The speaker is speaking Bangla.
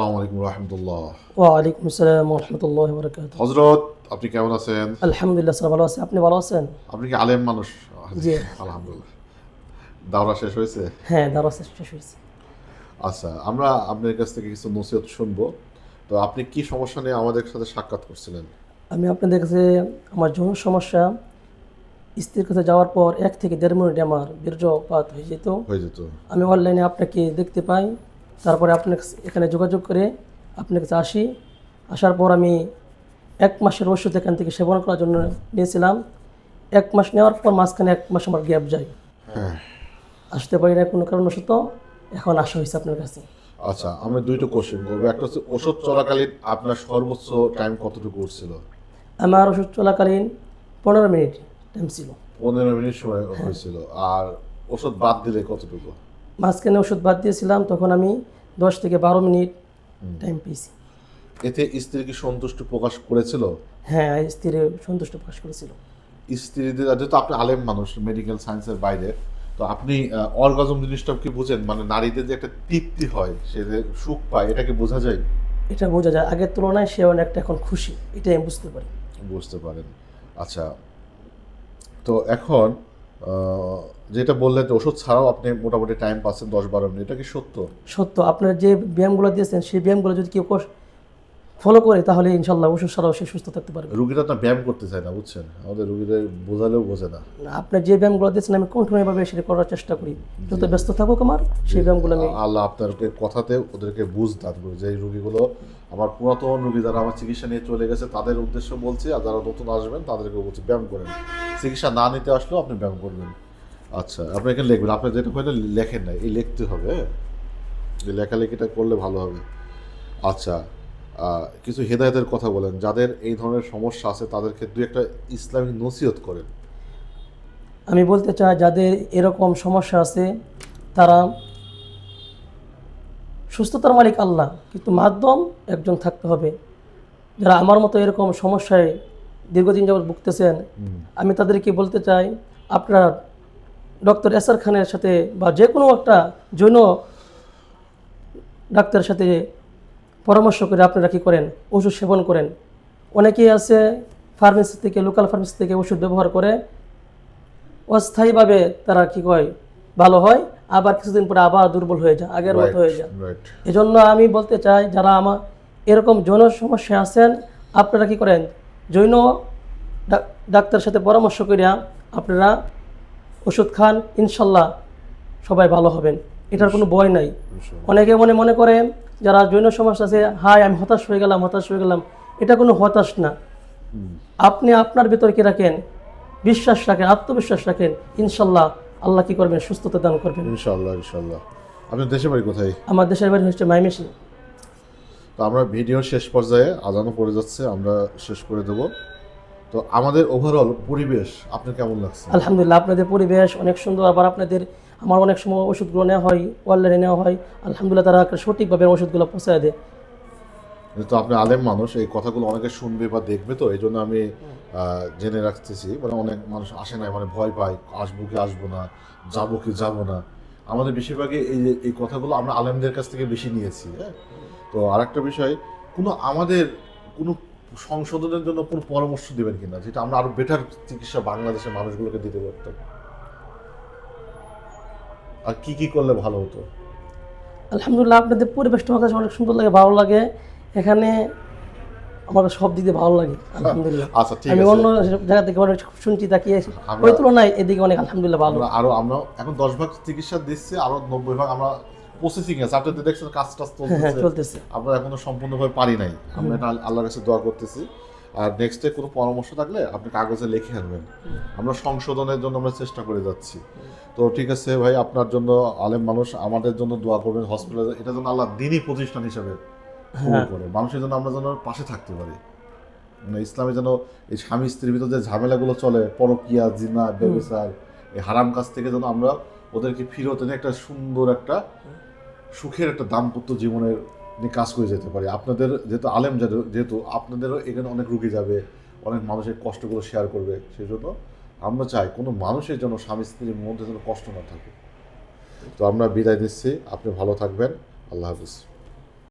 আসসালামু আলাইকুম রহমতুল্লাহ। ওয়ালাইকুম আসসালাম রহমতুল্লাহ বরকাত হজরত আপনি কেমন আছেন? আলহামদুলিল্লাহ স্যার ভালো আছে। আপনি ভালো আছেন? আপনি কি আলেম মানুষ? জি। আলহামদুলিল্লাহ। দাওরা শেষ হয়েছে? হ্যাঁ শেষ হয়েছে। আচ্ছা আমরা আপনার কাছ থেকে কিছু নসিহত শুনব। তো আপনি কি সমস্যা নিয়ে আমাদের সাথে সাক্ষাৎ করছিলেন? আমি আপনাদের কাছে আমার যৌন সমস্যা স্ত্রীর কাছে যাওয়ার পর এক থেকে দেড় মিনিটে আমার বীর্যপাত হয়ে যেত। হয়ে যেত। আমি অনলাইনে আপনাকে দেখতে পাই। তারপরে আপনার এখানে যোগাযোগ করে আপনার কাছে আসি। আসার পর আমি এক মাসের ওষুধ এখান থেকে সেবন করার জন্য নিয়েছিলাম। এক মাস নেওয়ার পর মাঝখানে এক মাস আমার গ্যাপ যায়। হ্যাঁ। আসতে পারি না কোনো কারণবশত এখন আসা হয়েছে আপনার কাছে। আচ্ছা আমি দুইটা কোশ্চেন করব। একটা হচ্ছে ওষুধ চলাকালীন আপনার সর্বোচ্চ টাইম কতটুকু উঠছিল? আমার ওষুধ চলাকালীন পনেরো মিনিট টাইম ছিল। পনেরো মিনিট সময় হয়েছিল। আর ওষুধ বাদ দিলে কতটুকু? মাঝখানে ওষুধ বাদ দিয়েছিলাম তখন আমি দশ থেকে বারো মিনিট টাইম পেয়েছি। এতে স্ত্রী কি সন্তুষ্ট প্রকাশ করেছিল? হ্যাঁ স্ত্রী সন্তুষ্ট প্রকাশ করেছিল। স্ত্রীদের যেহেতু আপনি আলেম মানুষ মেডিকেল সায়েন্সের বাইরে তো আপনি অর্গাজম জিনিসটা কি বুঝেন? মানে নারীদের যে একটা তৃপ্তি হয় সে যে সুখ পায় এটা কি বোঝা যায়? এটা বোঝা যায়। আগের তুলনায় সে অনেকটা এখন খুশি। এটাই আমি বুঝতে পারি। বুঝতে পারেন। আচ্ছা তো এখন যেটা বললেন যে ওষুধ ছাড়াও আপনি মোটামুটি টাইম পাচ্ছেন দশ বারো মিনিট এটা কি সত্য? সত্য। আপনার যে ব্যায়ামগুলো দিয়েছেন, সেই ব্যায়ামগুলো যদি কেউ ফলো করে তাহলে ইনশাল্লাহ ওষুধ ছাড়াও সে সুস্থ থাকতে পারবে। রুগীরা তো ব্যায়াম করতে চায় না বুঝছেন? আমাদের রুগীদের বোঝালেও বোঝে না। আপনার যে ব্যায়ামগুলো দিয়েছেন আমি কন্টিনিউভাবে সেটা করার চেষ্টা করি। যত ব্যস্ত থাকুক আমার সেই ব্যায়ামগুলো আমি আল্লাহ আপনাদেরকে কথাতে ওদেরকে বুঝ দান করবে যে রুগীগুলো আমার পুরাতন রুগী যারা আমার চিকিৎসা নিয়ে চলে গেছে তাদের উদ্দেশ্য বলছি আর যারা নতুন আসবেন তাদেরকে বলছি ব্যায়াম করেন। চিকিৎসা না নিতে আসলেও আপনি ব্যায়াম করবেন। আচ্ছা আপনি এখানে লিখবেন। আপনি যেটা হলে লেখেন না এই লিখতে হবে হ্যাঁ? লেখালেখিটা করলে ভালো হবে। আচ্ছা কিছু হেদায়তের কথা বলেন যাদের এই ধরনের সমস্যা আছে তাদেরকে দুই একটা ইসলামিক নসিহত করেন। আমি বলতে চাই যাদের এরকম সমস্যা আছে তারা সুস্থতার মালিক আল্লাহ কিন্তু মাধ্যম একজন থাকতে হবে। যারা আমার মতো এরকম সমস্যায় দীর্ঘদিন যাবৎ ভুগতেছেন আমি তাদেরকে বলতে চাই আপনার ডক্টর এসআর খানের সাথে বা যে কোনো একটা যৌন ডাক্তারের সাথে পরামর্শ করে আপনারা কী করেন? ওষুধ সেবন করেন। অনেকেই আছে ফার্মেসি থেকে লোকাল ফার্মেসি থেকে ওষুধ ব্যবহার করে। অস্থায়ীভাবে তারা কি কয়? ভালো হয় আবার কিছুদিন পরে আবার দুর্বল হয়ে যায় আগের মতো হয়ে যায়। এজন্য আমি বলতে চাই যারা আমার এরকম যৌন সমস্যা আছেন আপনারা কি করেন? ডাক- ডাক্তারের সাথে পরামর্শ করিয়া আপনারা ওষুধ খান ইনশাল্লাহ সবাই ভালো হবেন। এটার কোনো ভয় নাই। অনেকে মনে মনে করে যারা জৈন সমস্যা আছে হাই আমি হতাশ হয়ে গেলাম হতাশ হয়ে গেলাম। এটা কোনো হতাশ না। আপনি আপনার ভিতর কি রাখেন? বিশ্বাস রাখেন আত্মবিশ্বাস রাখেন। ইনশাল্লাহ আল্লাহ কি করবেন? সুস্থতা দান করবেন। ইনশাল্লাহ ইনশাল্লাহ। আপনার দেশে বাড়ি কোথায়? আমার দেশের বাড়ি হচ্ছে মাইমেশি। তো আমরা ভিডিও শেষ পর্যায়ে আজানও পড়ে যাচ্ছে আমরা শেষ করে দেব। তো আমাদের ওভারঅল পরিবেশ আপনার কেমন লাগছে? আলহামদুলিল্লাহ আপনাদের পরিবেশ অনেক সুন্দর। আবার আপনাদের আমার অনেক সময় ওষুধগুলো নেওয়া হয়, অনলাইনে নেওয়া হয়। আলহামদুলিল্লাহ তারা সঠিকভাবে ওষুধগুলো পৌঁছায় দেয়। তো আপনি আলেম মানুষ, এই কথাগুলো অনেকে শুনবে বা দেখবে তো এই জন্য আমি জেনে রাখতেছি। মানে অনেক মানুষ আসে না মানে ভয় পায়, আসব কি আসব না, যাব কি যাব না। আমাদের বেশিরভাগই এই যে, এই কথাগুলো আমরা আলেমদের কাছ থেকে বেশি নিয়েছি হ্যাঁ? তো আরেকটা বিষয়, কোনো আমাদের কোনো সংশোধনের জন্য কোনো পরামর্শ দেবেন কিনা, যেটা আমরা আরও বেটার চিকিৎসা বাংলাদেশের মানুষগুলোকে দিতে পারতাম? আর কি কি করলে ভালো হতো? আলহামদুলিল্লাহ আপনাদের পরিবেশটা আমার কাছে অনেক সুন্দর লাগে ভালো লাগে। এখানে আমার সব দিকে ভালো লাগে আলহামদুলিল্লাহ। আচ্ছা ঠিক আমি অন্য জায়গা থেকে অনেক শুনছি তাকিয়ে ওই তুলনায় এদিকে অনেক আলহামদুলিল্লাহ ভালো। আরও আমরা এখন দশ ভাগ চিকিৎসা দিচ্ছি আরও নব্বই ভাগ আমরা প্রসেসিং আছে কাজ টাজ চলতেছে। আমরা এখনও সম্পূর্ণভাবে পারি নাই। আমরা এটা আল্লাহর কাছে দোয়া করতেছি। আর নেক্সটে কোনো পরামর্শ থাকলে আপনি কাগজে লিখে আনবেন। আমরা সংশোধনের জন্য আমরা চেষ্টা করে যাচ্ছি। তো ঠিক আছে ভাই আপনার জন্য আলেম মানুষ আমাদের জন্য দোয়া করবেন হসপিটালে এটা যেন আল্লাহ দিনই প্রতিষ্ঠান হিসাবে করে। মানুষের জন্য আমরা যেন পাশে থাকতে পারি। মানে ইসলামে যেন এই স্বামী স্ত্রীর ভিতর যে ঝামেলাগুলো চলে পরকিয়া জিনা ব্যবসার এই হারাম কাজ থেকে যেন আমরা ওদেরকে ফিরত এনে একটা সুন্দর একটা সুখের একটা দাম্পত্য জীবনের নিয়ে কাজ করে যেতে পারি। আপনাদের যেহেতু আলেম যেহেতু আপনাদেরও এখানে অনেক রুগী যাবে, অনেক মানুষের কষ্টগুলো শেয়ার করবে সেই জন্য আমরা চাই কোনো মানুষের যেন স্বামী স্ত্রীর মধ্যে যেন কষ্ট না থাকে। তো আমরা বিদায় দিচ্ছি আপনি ভালো থাকবেন। আল্লাহ হাফিজ।